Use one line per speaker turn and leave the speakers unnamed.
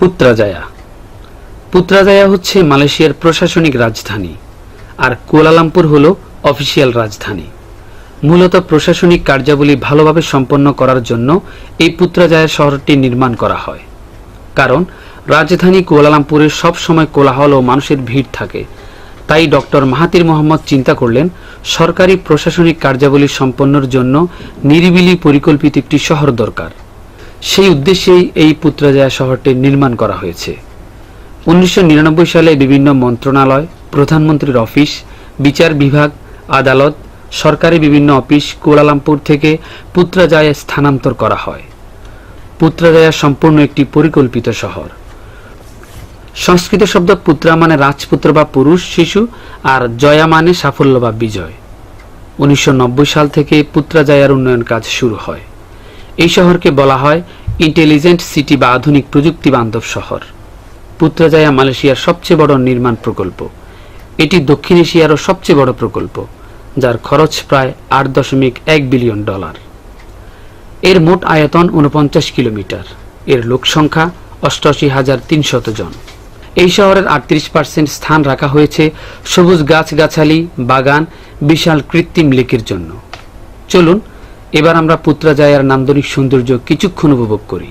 Putrajaya. Putrajaya হচ্ছে মালয়েশিয়ার প্রশাসনিক রাজধানী, আর কুয়ালালামপুর হল অফিসিয়াল রাজধানী। মূলত প্রশাসনিক কার্যাবলী ভালোভাবে সম্পন্ন করার জন্য এই পুত্রাজায়া শহরটি নির্মাণ করা হয়। কারণ, রাজধানী কুয়ালালামপুরে সব সময় কোলাহল ও মানুষের ভিড় থাকে। তাই ডক্টর মাহাতির মোহাম্মদ চিন্তা করলেন, সরকারি প্রশাসনিক কার্যাবলী সম্পন্নর জন্য নিরিবিলি পরিকল্পিত একটি শহর দরকার। সেই উদ্দেশ্যেই এই পুত্রাজায়া শহরটি নির্মাণ করা হয়েছে। উনিশশো নিরানব্বই সালে বিভিন্ন মন্ত্রণালয়, প্রধানমন্ত্রীর অফিস, বিচার বিভাগ, আদালত, সরকারি বিভিন্ন অফিস কুয়ালালামপুর থেকে পুত্রাজায়ে স্থানান্তর করা হয়। পুত্রাজায়া সম্পূর্ণ একটি পরিকল্পিত শহর। সংস্কৃত শব্দ পুত্রা মানে রাজপুত্র বা পুরুষ, শিশু আর জয়া মানে সাফল্য বা বিজয়। উনিশশো নব্বই সাল থেকে পুত্রাজায়ার উন্নয়ন কাজ শুরু হয়। এই শহরকে বলা হয় ইন্টেলিজেন্ট সিটি বা আধুনিক প্রযুক্তি বান্ধব শহর। পুত্রাজায়া মালয়েশিয়ার সবচেয়ে বড় নির্মাণ প্রকল্প। এটি দক্ষিণ এশিয়ারও সবচেয়ে বড় প্রকল্প, যার খরচ প্রায় আট দশমিক এক বিলিয়ন ডলার। এর মোট আয়তন উনপঞ্চাশ কিলোমিটার। এর লোক সংখ্যা অষ্টআশি হাজার তিনশত জন। এই শহরের আটত্রিশ পার্সেন্ট স্থান রাখা হয়েছে সবুজ গাছগাছালি, বাগান, বিশাল কৃত্রিম লেকের জন্য। চলুন এবার আমরা পুত্রাজায়ার নান্দনিক সৌন্দর্য কিছুক্ষণ উপভোগ করি।